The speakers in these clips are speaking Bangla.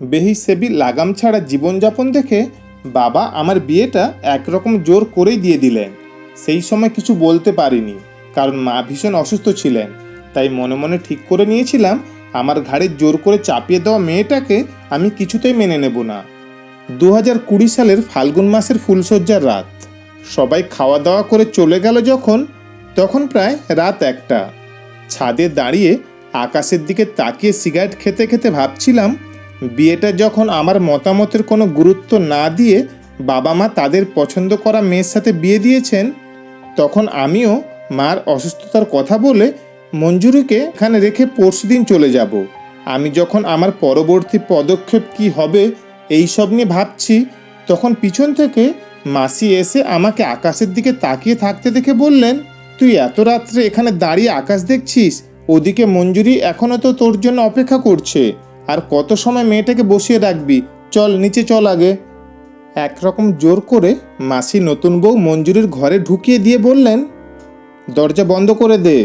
বেহিসেবি লাগাম ছাড়া জীবনযাপন দেখে বাবা আমার বিয়েটা একরকম জোর করেই দিয়ে দিলেন। সেই সময় কিছু বলতে পারিনি, কারণ মা ভীষণ অসুস্থ ছিলেন। তাই মনে মনে ঠিক করে নিয়েছিলাম, আমার ঘাড়ে জোর করে চাপিয়ে দেওয়া মেয়েটাকে আমি কিছুতেই মেনে নেব না। দু হাজার কুড়ি সালের ফাল্গুন মাসের ফুলশয্যার রাত। সবাই খাওয়া দাওয়া করে চলে গেল যখন, তখন প্রায় রাত একটা। ছাদে দাঁড়িয়ে আকাশের দিকে তাকিয়ে সিগারেট খেতে খেতে ভাবছিলাম বিয়েটা যখন আমার মতামতের কোনো গুরুত্ব না দিয়ে বাবা মা তাদের পছন্দ করা মেয়ের সাথে বিয়ে দিয়েছেন, তখন আমিও মার অসুস্থতার কথা বলে মঞ্জুরিকে এখানে রেখে পরশুদিন চলে যাব। আমি যখন আমার পরবর্তী পদক্ষেপ কি হবে এই সব নিয়ে ভাবছি, তখন পিছন থেকে মাসি এসে আমাকে আকাশের দিকে তাকিয়ে থাকতে দেখে বললেন, তুই এত রাত্রে এখানে দাঁড়িয়ে আকাশ দেখছিস? ওদিকে মঞ্জুরি এখনও তো তোর জন্য অপেক্ষা করছে। আর কত সময় মেয়েটাকে বসিয়ে রাখবি? চল, নিচে চল আগে। একরকম জোর করে মাসি নতুন বউ মঞ্জুরির ঘরে ঢুকিয়ে দিয়ে বললেন, দরজা বন্ধ করে দে।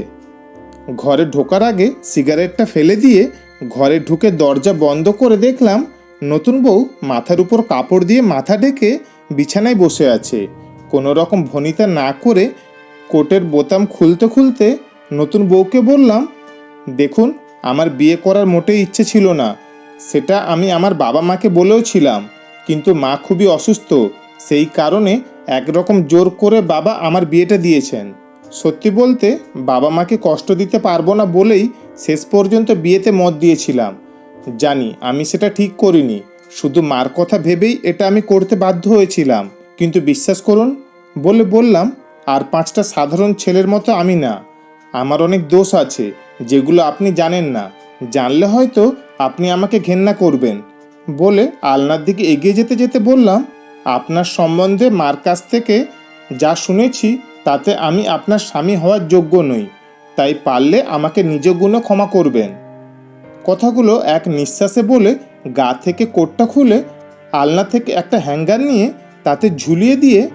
ঘরে ঢোকার আগে সিগারেটটা ফেলে দিয়ে ঘরে ঢুকে দরজা বন্ধ করে দেখলাম নতুন বউ মাথার উপর কাপড় দিয়ে মাথা ঢেকে বিছানায় বসে আছে। কোনো রকম ভনিতা না করে কোটের বোতাম খুলতে খুলতে নতুন বউকে বললাম, দেখুন আমার বিয়ে করার মোটেই ইচ্ছে ছিল না। সেটা আমি আমার বাবা মাকে বলেও ছিলাম। কিন্তু মা খুবই অসুস্থ। সেই কারণে একরকম জোর করে বাবা আমার বিয়েটা দিয়েছেন। সত্যি বলতে বাবা মাকে কষ্ট দিতে পারব না বলেই শেষ পর্যন্ত বিয়েতে মত দিয়েছিলাম। জানি আমি সেটা ঠিক করিনি। শুধু মার কথা ভেবেই এটা আমি করতে বাধ্য হয়েছিলাম। কিন্তু বিশ্বাস করুন, বলে বললাম, আর পাঁচটা সাধারণ ছেলের মতো আমি না। আমার অনেক দোষ আছে। যেগুলো আপনি জানেন না। জানলে হয়তো আপনি আমাকে ঘেন্না করবেন। বলে আলনার দিকে এগিয়ে যেতে যেতে বললাম, আপনার সম্বন্ধে মার কাছ থেকে যা শুনেছি, তাতে আমি আপনার স্বামী হওয়ার যোগ্য নই। তাই পারলে আমাকে নিজ গুণে ক্ষমা করবেন। কথাগুলো এক নিঃশ্বাসে বলে গা থেকে কোটটা খুলে আলনা থেকে একটা হ্যাঙ্গার নিয়ে তাতে ঝুলিয়ে দিয়ে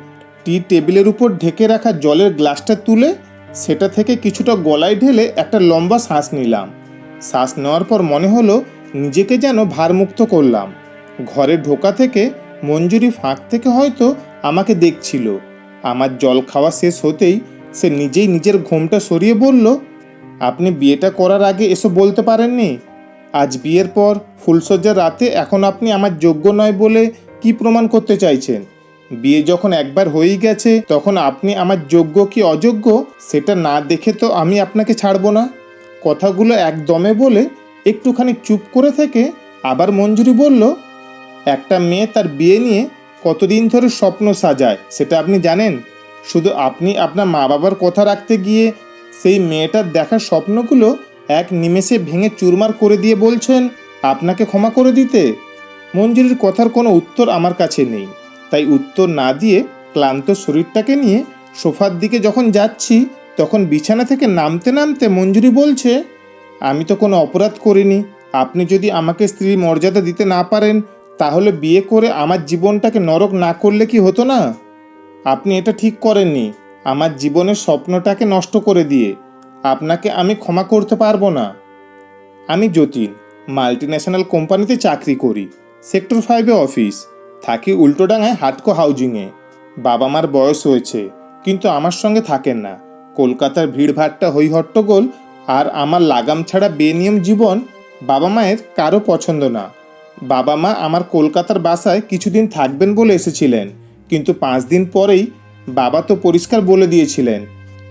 টি টেবিলের উপর ঢেকে রাখা জলের গ্লাসটা তুলে সেটা থেকে কিছুটা গলায় ঢেলে একটা লম্বা শ্বাস নিলাম। শ্বাস নেওয়ার পর মনে হলো নিজেকে যেন ভারমুক্ত করলাম। ঘরে ঢোকা থেকে মঞ্জুরি ফাঁক থেকে হয়তো আমাকে দেখছিল। আমার জল খাওয়া শেষ হতেই সে নিজেই নিজের ঘুমটা সরিয়ে বলল, আপনি বিয়েটা করার আগে এসব বলতে পারেননি? আজ বিয়ের পর ফুলসজ্জার রাতে এখন আপনি আমার যোগ্য নয় বলে কি প্রমাণ করতে চাইছেন? বিয়ে যখন একবার হয়েই গেছে, তখন আপনি আমার যোগ্য কি অযোগ্য, সেটা না দেখে তো আমি আপনাকে ছাড়বো না। কথাগুলো একদমে বলে একটুখানি চুপ করে থেকে আবার মঞ্জুরি বলল, একটা মেয়ে তার বিয়ে নিয়ে কতদিন ধরে স্বপ্ন সাজায়, সেটা আপনি জানেন? শুধু আপনি আপনার মা বাবার কথা রাখতে গিয়ে সেই মেয়েটার দেখার স্বপ্নগুলো এক নিমেষে ভেঙে চুরমার করে দিয়ে বলছেন, আপনাকে ক্ষমা করে দিতে। মঞ্জুরির কথার কোনো উত্তর আমার কাছে নেই। তাই উত্তর না দিয়ে ক্লান্ত শরীরটাকে নিয়ে সোফার দিকে যখন যাচ্ছি, তখন বিছানা থেকে নামতে নামতে মঞ্জুরি বলছে, আমি তো কোনো অপরাধ করিনি। আপনি যদি আমাকে স্ত্রীর মর্যাদা দিতে না পারেন, তাহলে বিয়ে করে আমার জীবনটাকে নরক না করলে কি হতো না? আপনি এটা ঠিক করেননি। আমার জীবনের স্বপ্নটাকে নষ্ট করে দিয়ে আপনাকে আমি ক্ষমা করতে পারব না। আমি যতীন মাল্টি ন্যাশনাল কোম্পানিতে চাকরি করি, সেক্টর ফাইভে অফিস। থাকি উল্টোডাঙায় হাটকো হাউজিংয়ে। বাবা মার বয়স হয়েছে, কিন্তু আমার সঙ্গে থাকেন না। কলকাতার ভিড়ভাট্টা হইহট্টগোল আর আমার লাগাম ছাড়া বেনিয়ম জীবন বাবা মায়ের কারও পছন্দ না। বাবা মা আমার কলকাতার বাসায় কিছুদিন থাকবেন বলে এসেছিলেন, কিন্তু পাঁচ দিন পরেই বাবা তো পরিষ্কার বলে দিয়েছিলেন,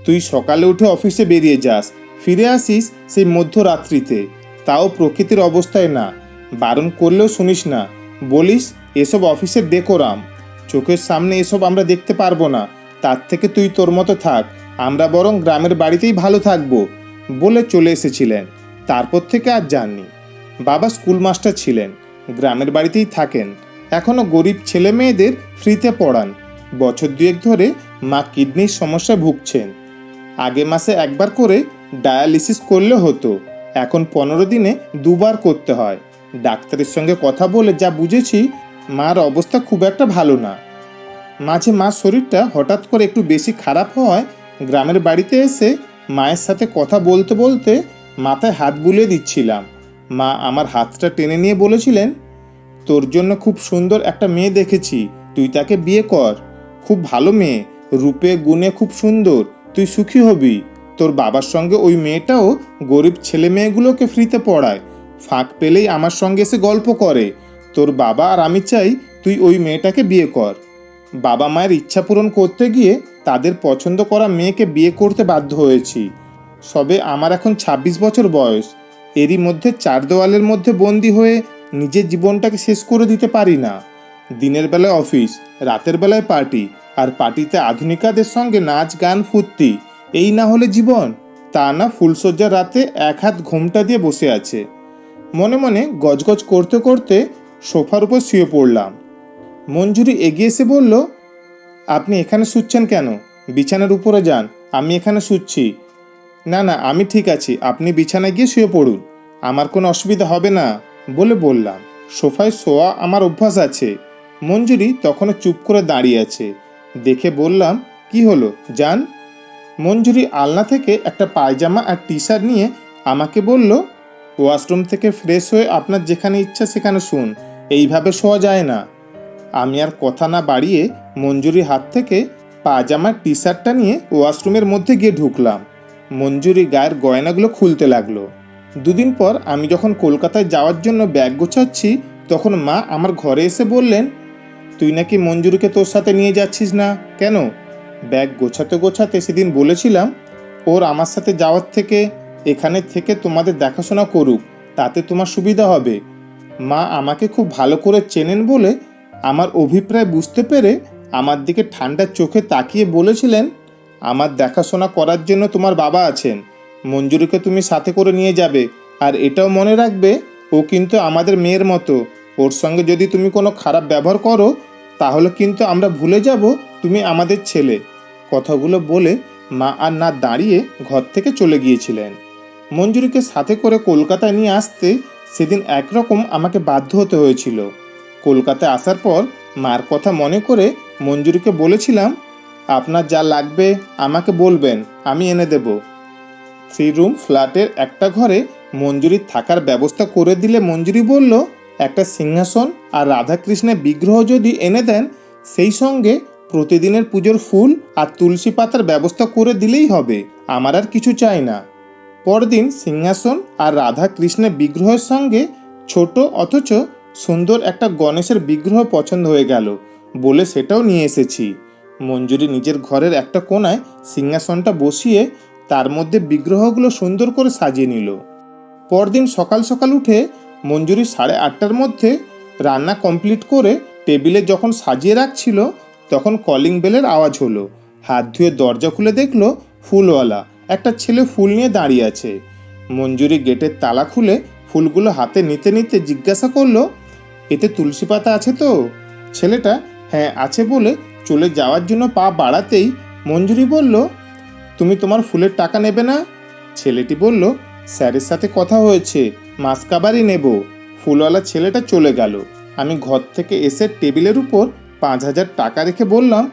তুই সকালে উঠে অফিসে বেরিয়ে যাস, ফিরে আসিস সেই মধ্যরাত্রিতে। তাও প্রকৃতির অবস্থায় না, বারণ করলেও শুনিস না বলিস, এসব অফিসের ডেকোরাম চোখের সামনে এসব আমরা দেখতে পারব না। তার থেকে তুই তোর মতো থাক। আমরা বরং গ্রামের বাড়িতেই ভালো থাকব বলে চলে এসেছিলেন। তারপর থেকে আর যাননি। বাবা স্কুল মাস্টার ছিলেন। গ্রামের বাড়িতেই থাকেন। এখনও গরিব ছেলে মেয়েদের ফ্রিতে পড়ান। বছর দুয়েক ধরে মা কিডনির সমস্যায় ভুগছেন। আগে মাসে একবার করে ডায়ালিসিস করলে হতো। এখন পনেরো দিনে দুবার করতে হয়। ডাক্তারের সঙ্গে কথা বলে যা বুঝেছি, মার অবস্থা খুব একটা ভালো না। মাঝে মার শরীরটা হঠাৎ করে একটু বেশি খারাপ হওয়ায় গ্রামের বাড়িতে এসে মায়ের সাথে কথা বলতে বলতে মাথায় হাত বুলিয়ে দিচ্ছিলাম। মা আমার হাতটা টেনে নিয়ে বলেছিলেন, তোর জন্য খুব সুন্দর একটা মেয়ে দেখেছি, তুই তাকে বিয়ে কর। খুব ভালো মেয়ে, রূপে, গুণে খুব সুন্দর, তুই সুখী হবি। তোর বাবার সঙ্গে ওই মেয়েটাও গরিব ছেলে মেয়েগুলোকে ফ্রিতে পড়ায় ফাঁক পেলেই আমার সঙ্গে এসে গল্প করে। তোর বাবা আর আমি চাই তুই ওই মেয়েটাকে বিয়ে কর। বাবা মায়ের ইচ্ছা পূরণ করতে গিয়ে তাদের পছন্দ করা মেয়েকে বিয়ে করতে বাধ্য হয়েছি। সবে আমার এখন ২৬ বছর বয়স। এরই মধ্যে চার দেওয়ালের মধ্যে বন্দি হয়ে নিজের জীবনটাকে শেষ করে দিতে পারি না। দিনের বেলায় অফিস, রাতের বেলায় পার্টি আর পার্টিতে আধুনিকাদের সঙ্গে নাচ, গান, ফুর্তি, এই না হলে জীবন। তা না ফুলসজ্জার রাতে এক হাত ঘুমটা দিয়ে বসে আছে। মনে মনে গজগজ করতে করতে সোফার উপর শুয়ে পড়লাম। মঞ্জুরি এগিয়ে এসে বলল, আপনি এখানে শুচ্ছেন কেন? বিছানার উপরে যান, আমি এখানে শুচ্ছি। না না, আমি ঠিক আছি, আপনি বিছানায় গিয়ে শুয়ে পড়ুন। আমার কোনো অসুবিধা হবে না, বলে বললাম। সোফায় শোয়া আমার অভ্যাস আছে। মঞ্জুরি তখনও চুপ করে দাঁড়িয়ে আছে। দেখে বললাম, কি হলো? যান? মঞ্জুরি আলনা থেকে একটা পায়জামা আর টি শার্ট নিয়ে আমাকে বলল ওয়াশরুম থেকে ফ্রেশ হয়ে আপনার যেখানে ইচ্ছা সেখানে শুন। এইভাবে শোয়া যায় না। আমি আর কথা না বাড়িয়ে মঞ্জুরির হাত থেকে পাজামার টি শার্টটা নিয়ে ওয়াশরুমের মধ্যে গিয়ে ঢুকলাম। মঞ্জুরি গায়ের গয়নাগুলো খুলতে লাগল। দুদিন পর আমি যখন কলকাতায় যাওয়ার জন্য ব্যাগ গোছাচ্ছি, তখন মা আমার ঘরে এসে বললেন, তুই নাকি মঞ্জুরিকে তোর সাথে নিয়ে যাচ্ছিস না? কেন? ব্যাগ গোছাতে গোছাতে সেদিন বলেছিলাম, ওর আমার সাথে যাওয়ার থেকে এখানে থেকে তোমাদের দেখাশোনা করুক, তাতে তোমার সুবিধা হবে। মা আমাকে খুব ভালো করে চেনেন বলে আমার অভিপ্রায় বুঝতে পেরে আমার দিকে ঠান্ডা চোখে তাকিয়ে বলেছিলেন, আমার দেখাশোনা করার জন্য তোমার বাবা আছেন। মঞ্জুরিকে তুমি সাথে করে নিয়ে যাবে, আর এটাও মনে রাখবে, ও কিন্তু আমাদের মেয়ের মতো। ওর সঙ্গে যদি তুমি কোনো খারাপ ব্যবহার করো, তাহলে কিন্তু আমরা ভুলে যাব, তুমি আমাদের ছেলে। কথাগুলো বলে মা আর না দাঁড়িয়ে ঘর থেকে চলে গিয়েছিলেন। মঞ্জুরিকে সাথে করে কলকাতায় নিয়ে আসতে সেদিন একরকম আমাকে বাধ্য হতে হয়েছিল। কলকাতায় আসার পর মার কথা মনে করে মঞ্জুরিকে বলেছিলাম, আপনার যা লাগবে আমাকে বলবেন, আমি এনে দেব। থ্রি রুম ফ্ল্যাটের একটা ঘরে মঞ্জুরির থাকার ব্যবস্থা করে দিলে মঞ্জুরি বলল, একটা সিংহাসন আর রাধাকৃষ্ণের বিগ্রহ যদি এনে দেন, সেই সঙ্গে প্রতিদিনের পুজোর ফুল আর তুলসী পাতার ব্যবস্থা করে দিলেই হবে। আমার আর কিছু চাই না। পরদিন সিংহাসন আর রাধা কৃষ্ণের বিগ্রহের সঙ্গে ছোট অথচ সুন্দর একটা গণেশের বিগ্রহ পছন্দ হয়ে গেল বলে সেটাও নিয়ে এসেছি। মঞ্জুরি নিজের ঘরের একটা কোনায় সিংহাসনটা বসিয়ে তার মধ্যে বিগ্রহগুলো সুন্দর করে সাজিয়ে নিল। পরদিন সকাল সকাল উঠে মঞ্জুরি সাড়ে আটটার মধ্যে রান্না কমপ্লিট করে টেবিলে যখন সাজিয়ে রাখছিল তখন কলিং বেলের আওয়াজ হলো। হাত ধুয়ে দরজা খুলে দেখল ফুলওয়ালা। একটা ছেলে ফুল নিয়ে দাঁড়িয়ে আছে। মঞ্জুরি গেটের তালা খুলে ফুলগুলো হাতে নিতে নিতে জিজ্ঞাসা করল, এতে তুলসী পাতা আছে তো? ছেলেটা হ্যাঁ আছে বলে চলে যাওয়ার জন্য পা বাড়াতেই মঞ্জুরি বলল, তুমি তোমার ফুলের টাকা নেবে না? ছেলেটি বলল, স্যারের সাথে কথা হয়েছে মাসকাবারই নেব। ফুলওয়ালা ছেলেটা চলে গেল। আমি ঘর থেকে এসে টেবিলের উপর পাঁচ হাজার টাকা রেখে বললাম,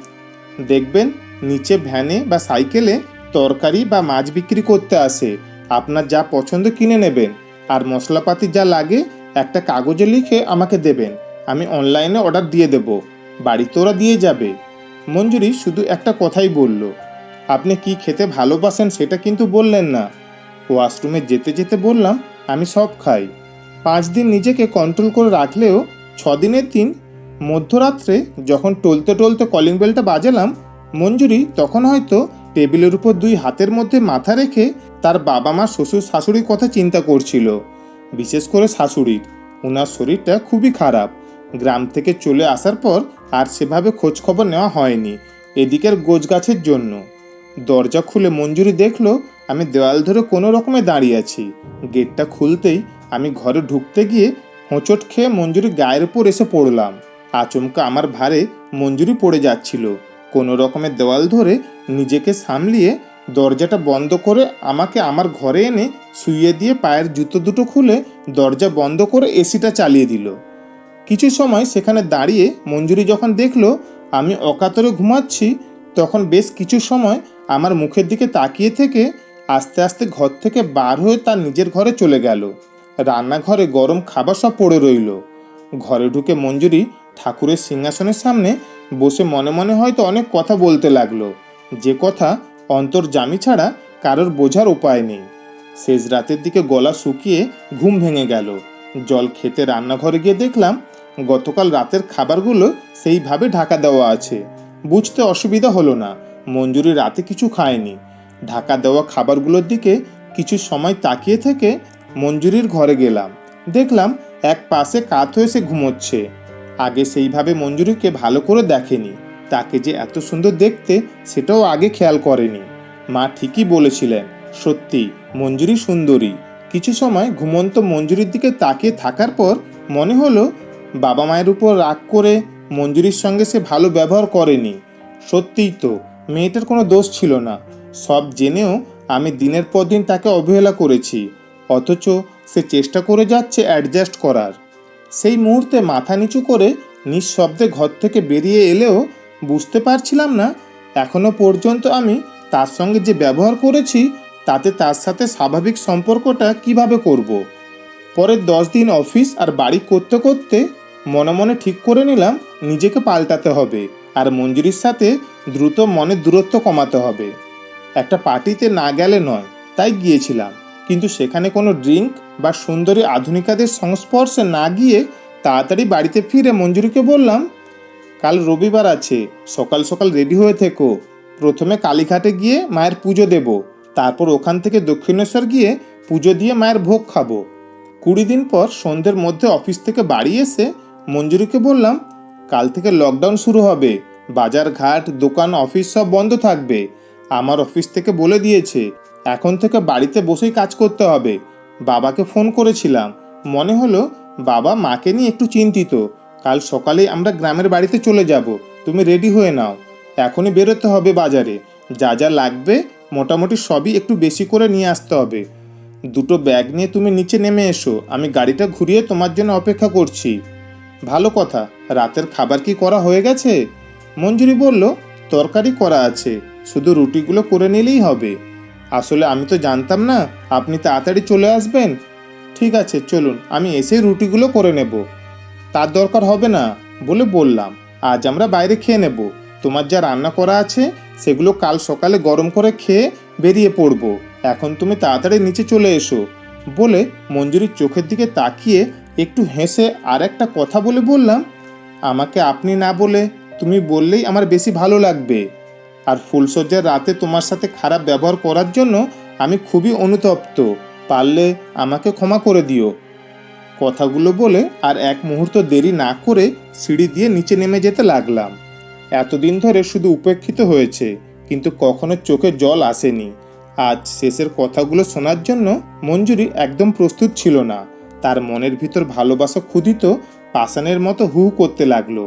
দেখবেন, নিচে ভ্যানে বা সাইকেলে তরকারি বা মাছ বিক্রি করতে আসে। আপনার যা পছন্দ কিনে নেবেন। আর মশলাপাতি যা লাগে, একটা কাগজে লিখে আমাকে দেবেন। আমি অনলাইনে অর্ডার দিয়ে দেব। বাড়িতে ওরা দিয়ে যাবে। মঞ্জুরি শুধু একটা কথাই বলল। আপনি কি খেতে ভালোবাসেন সেটা কিন্তু বললেন না। ওয়াশরুমে যেতে যেতে বললাম, আমি সব খাই। পাঁচ দিন নিজেকে কন্ট্রোল করে রাখলেও ছ দিনের দিন মধ্যরাত্রে যখন টলতে টলতে কলিং বেলটা বাজালাম, মঞ্জুরি তখন হয়তো টেবিলের উপর দুই হাতের মধ্যে মাথা রেখে তার বাবা মা, শ্বশুর, শাশুড়ির কথা চিন্তা করছিল। বিশেষ করে শাশুড়ির। ওনার শরীরটা খুবই খারাপ। গ্রাম থেকে চলে আসার পর আর সেভাবে খোঁজ খবর নেওয়া হয়নি এদিকের গোছ গাছের জন্য। দরজা খুলে মঞ্জুরি দেখল, আমি দেওয়াল ধরে কোনো রকমে দাঁড়িয়ে আছি। গেটটা খুলতেই আমি ঘরে ঢুকতে গিয়ে হোঁচট খেয়ে মঞ্জুরি গায়ের উপর এসে পড়লাম। আচমকা আমার ভারে মঞ্জুরি পড়ে যাচ্ছিল। কোনো রকমের দেওয়াল ধরে নিজেকে সামলিয়ে দরজাটা বন্ধ করে আমাকে আমার ঘরে এনে শুইয়ে দিয়ে পায়ের জুতো দুটো খুলে দরজা বন্ধ করে এসিটা চালিয়ে দিল। কিছু সময় সেখানে দাঁড়িয়ে মঞ্জুরি যখন দেখল আমি অকাতরে ঘুমাচ্ছি, তখন বেশ কিছু সময় আমার মুখের দিকে তাকিয়ে থেকে আস্তে আস্তে ঘর থেকে বার হয়ে তার নিজের ঘরে চলে গেল। রান্নাঘরে গরম খাবার সব পড়ে রইল। ঘরে ঢুকে মঞ্জুরি ঠাকুরের সিংহাসনের সামনে বসে মনে মনে হয়তো অনেক কথা বলতে লাগল। যে কথা অন্তর জামি ছাড়া কারোর বোঝার উপায় নেই। শেষ রাতের দিকে গলা শুকিয়ে ঘুম ভেঙে গেল। জল খেতে রান্নাঘরে গিয়ে দেখলাম গতকাল রাতের খাবারগুলো সেইভাবে ঢাকা দেওয়া আছে। বুঝতে অসুবিধা হলো না, মঞ্জুরি রাতে কিছু খায়নি। ঢাকা দেওয়া খাবারগুলোর দিকে কিছু সময় তাকিয়ে থেকে মঞ্জুরির ঘরে গেলাম। দেখলাম এক পাশে কাত হয়ে সে ঘুমোচ্ছে। আগে সেইভাবে মঞ্জুরিকে ভালো করে দেখেনি। তাকে যে এত সুন্দর দেখতে, সেটাও আগে খেয়াল করেনি। মা ঠিকই বলেছিলেন, সত্যি, মঞ্জুরি সুন্দরী। কিছু সময় ঘুমন্ত মঞ্জুরির দিকে তাকিয়ে থাকার পর মনে হলো, বাবা মায়ের উপর রাগ করে মঞ্জুরির সঙ্গে সে ভালো ব্যবহার করেনি। সত্যিই তো, মেয়েটার কোনো দোষ ছিল না। সব জেনেও আমি দিনের পর দিন তাকে অবহেলা করেছি। অথচ সে চেষ্টা করে যাচ্ছে অ্যাডজাস্ট করার। সেই মুহূর্তে মাথা নিচু করে নিঃশব্দে ঘর থেকে বেরিয়ে এলেও বুঝতে পারছিলাম না এখনও পর্যন্ত আমি তার সঙ্গে যে ব্যবহার করেছি তাতে তার সাথে স্বাভাবিক সম্পর্কটা কীভাবে করব। পরের দশ দিন অফিস আর বাড়ি করতে করতে মনে মনে ঠিক করে নিলাম নিজেকে পাল্টাতে হবে আর মঞ্জুরির সাথে দ্রুত মনের দূরত্ব কমাতে হবে একটা পার্টিতে না গেলে নয়, তাই গিয়েছিলাম কিন্তু সেখানে কোনো ড্রিঙ্ক বা সুন্দরী আধুনিকাদের সংস্পর্শে না গিয়ে তাড়াতাড়ি বাড়িতে ফিরে মঞ্জুরিকে বললাম, কাল রবিবার আছে, সকাল সকাল রেডি হয়ে থেকো। প্রথমে কালীঘাটে গিয়ে মায়ের পুজো দেব, তারপর ওখান থেকে দক্ষিণেশ্বর গিয়ে পুজো দিয়ে মায়ের ভোগ খাব। কুড়ি দিন পর সন্ধ্যের মধ্যে অফিস থেকে বাড়ি এসে মঞ্জুরিকে বললাম, কাল থেকে লকডাউন শুরু হবে, বাজার ঘাট, দোকান, অফিস সব বন্ধ থাকবে। আমার অফিস থেকে বলে দিয়েছে এখন থেকে বাড়িতে বসেই কাজ করতে হবে। বাবাকে ফোন করেছিলাম। মনে হলো বাবা মাকে নিয়ে একটু চিন্তিত। কাল সকালেই আমরা গ্রামের বাড়িতে চলে যাব। তুমি রেডি হয়ে নাও। এখনই বেরোতে হবে বাজারে। যা যা লাগবে মোটামুটি সবই একটু বেশি করে নিয়ে আসতে হবে। দুটো ব্যাগ নিয়ে তুমি নিচে নেমে এসো। আমি গাড়িটা ঘুরিয়ে তোমার জন্য অপেক্ষা করছি। ভালো কথা। রাতের খাবার কি করা হয়ে গেছে? মঞ্জুরি বলল, তরকারি করা আছে। শুধু রুটিগুলো করে নিলেই হবে। আসলে আমি তো জানতাম না, আপনি তাড়াতাড়ি চলে আসবেন। ঠিক আছে, চলুন, আমি এসে রুটিগুলো করে নেব। তার দরকার হবে না, বলে বললাম। আজ আমরা বাইরে খেয়ে নেব। তোমার যা রান্না করা আছে, সেগুলো কাল সকালে গরম করে খেয়ে বেরিয়ে পড়ব। এখন তুমি তাড়াতাড়ি নিচে চলে এসো, বলে মঞ্জুরির চোখের দিকে তাকিয়ে একটু হেসে আর একটা কথা বলে বললাম, আমাকে আপনি না বলে তুমি বললেই আমার বেশি ভালো লাগবে। আর ফুলসজ্জার রাতে তোমার সাথে খারাপ ব্যবহার করার জন্য আমি খুবই অনুতপ্ত। পারলে আমাকে ক্ষমা করে দিও। কথাগুলো বলে আর এক মুহূর্ত দেরি না করে সিঁড়ি দিয়ে নিচে নেমে যেতে লাগলাম। এতদিন ধরে শুধু উপেক্ষিত হয়েছে, কিন্তু কখনো চোখে জল আসেনি। আজ শেষের কথাগুলো শোনার জন্য মঞ্জুরি একদম প্রস্তুত ছিল না। তার মনের ভিতর ভালোবাসা ক্ষুদিত পাষাণের মতো হু করতে লাগল।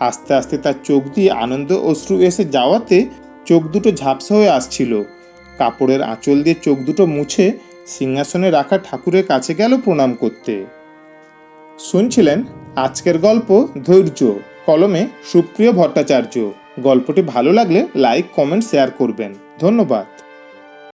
আস্তে আস্তে তার চোখ দিয়ে আনন্দ অশ্রু এসে যাওয়াতে চোখ দুটো ঝাপসা হয়ে আসছিল। কাপড়ের আঁচল দিয়ে চোখ দুটো মুছে সিংহাসনে রাখা ঠাকুরের কাছে গেল প্রণাম করতে। শুনছিলেন আজকের গল্প ধৈর্য, কলমে সুপ্রিয় ভট্টাচার্য। গল্পটি ভালো লাগলে লাইক, কমেন্ট, শেয়ার করবেন। ধন্যবাদ।